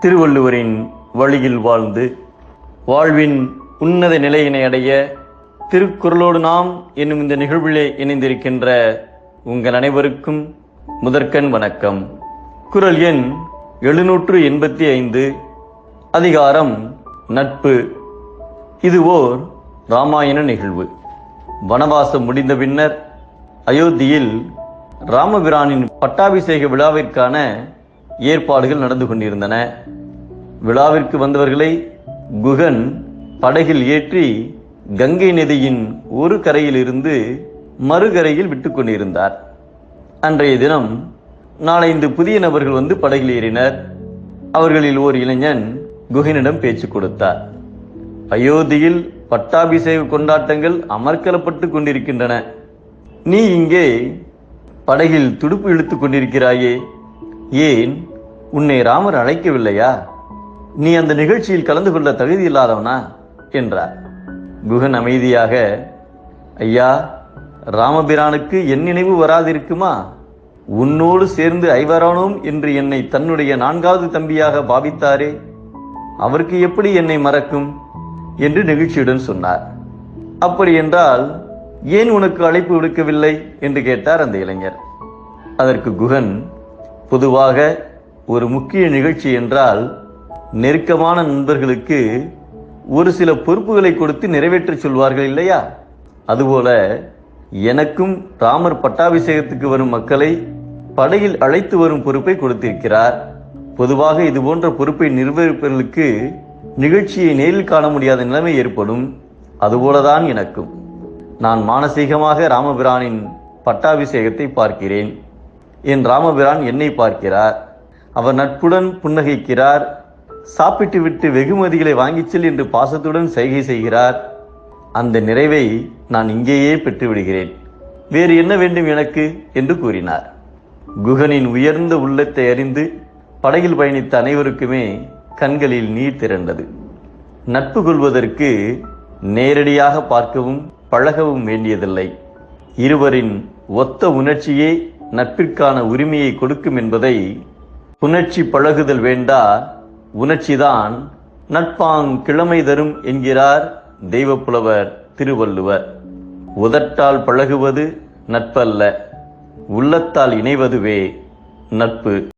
திருவள்ளுவரின் வழியில் வாழ்ந்து வாழ்வின் உன்னத நிலையினை அடைய திருக்குறளோடு நாம் என்னும் இந்த நிகழ்விலே இணைந்திருக்கின்ற உங்கள் அனைவருக்கும் முதற்கண் வணக்கம். குறள் எண் எழுநூற்று எண்பத்தி ஐந்து அதிகாரம் நட்பு. இது ஓர் ராமாயண நிகழ்வு. வனவாசம் முடிந்த பின்னர் அயோத்தியில் ராமபிரானின் பட்டாபிஷேக விழாவிற்கான ஏற்பாடுகள் நடந்து கொண்டிருந்தன. விழாவிற்கு வந்தவர்களை குகன் படகில் ஏற்றி கங்கை நதியின் ஒரு கரையிலிருந்து மறுகரையில் விட்டு கொண்டிருந்தார். அன்றைய தினம் நாளைந்து புதிய நபர்கள் வந்து படகில் ஏறினர். அவர்களில் ஓர் இளைஞன் குகனிடம் பேச்சு கொடுத்தார். அயோத்தியில் பட்டாபிஷேக கொண்டாட்டங்கள் அமர்க்கலப்பட்டு கொண்டிருக்கின்றன. நீ இங்கே படகில் துடுப்பு இழுத்து கொண்டிருக்கிறாயே. ஏன்? உன்னை ராமர் அழைக்கவில்லையா? நீ அந்த நிகழ்ச்சியில் கலந்து கொள்ள தகுதி இல்லாதவனா? என்றார். குகன் அமைதியாக ஐயா ராமபிரானுக்கு என் நினைவு வராதிருக்குமா? உன்னோடு சேர்ந்து ஐவரானோம் என்று என்னை தன்னுடைய நான்காவது தம்பியாக பாவித்தாரே அவருக்கு எப்படி என்னை மறக்கும்? என்று நெகிழ்ச்சியுடன் சொன்னார். அப்படி என்றால் ஏன் உனக்கு அழைப்பு விடுக்கவில்லை? என்று கேட்டார் அந்த இளைஞர். அதற்கு குகன் பொதுவாக ஒரு முக்கிய நிகழ்ச்சி என்றால் நெருக்கமான நண்பர்களுக்கு ஒரு சில பொறுப்புகளை கொடுத்து நிறைவேற்றச் சொல்வார்கள் இல்லையா? அதுபோல எனக்கும் ராமர் பட்டாபிஷேகத்துக்கு வரும் மக்களை படையில் அழைத்து வரும் பொறுப்பை கொடுத்திருக்கிறார். பொதுவாக இது போன்ற பொறுப்பை நிர்வகிப்பவர்களுக்கு நிகழ்ச்சியை நேரில் காண முடியாத நிலைமை ஏற்படும். அதுபோலதான் எனக்கும். நான் மானசீகமாக ராமபிரானின் பட்டாபிஷேகத்தை பார்க்கிறேன். என் ராமபிரான் என்னை பார்க்கிறார். அவர் நட்புடன் புன்னகைக்கிறார். சாப்பிட்டுவிட்டு வெகுமதிகளை வாங்கிச் செல் என்று பாசத்துடன் செய்கை செய்கிறார். அந்த நிறைவை நான் இங்கேயே பெற்றுவிடுகிறேன். வேறு என்ன வேண்டும் எனக்கு? என்று கூறினார். குகனின் உயர்ந்த உள்ளத்தை அறிந்து படகில் பயணித்த அனைவருக்குமே கண்களில் நீர் திரண்டது. நட்பு கொள்வதற்கு நேரடியாக பார்க்கவும் பழகவும் வேண்டியதில்லை. இருவரின் ஒத்த உணர்ச்சியே நட்பிற்கான உரிமையை கொடுக்கும் என்பதை புணர்ச்சி பழகுதல் வேண்டா உணர்ச்சிதான் நட்பாங் கிழமை தரும் என்கிறார் தெய்வப்புலவர் திருவள்ளுவர். உதட்டால் பழகுவது நட்பல்ல உள்ளத்தால் இணைவதுவே நட்பு.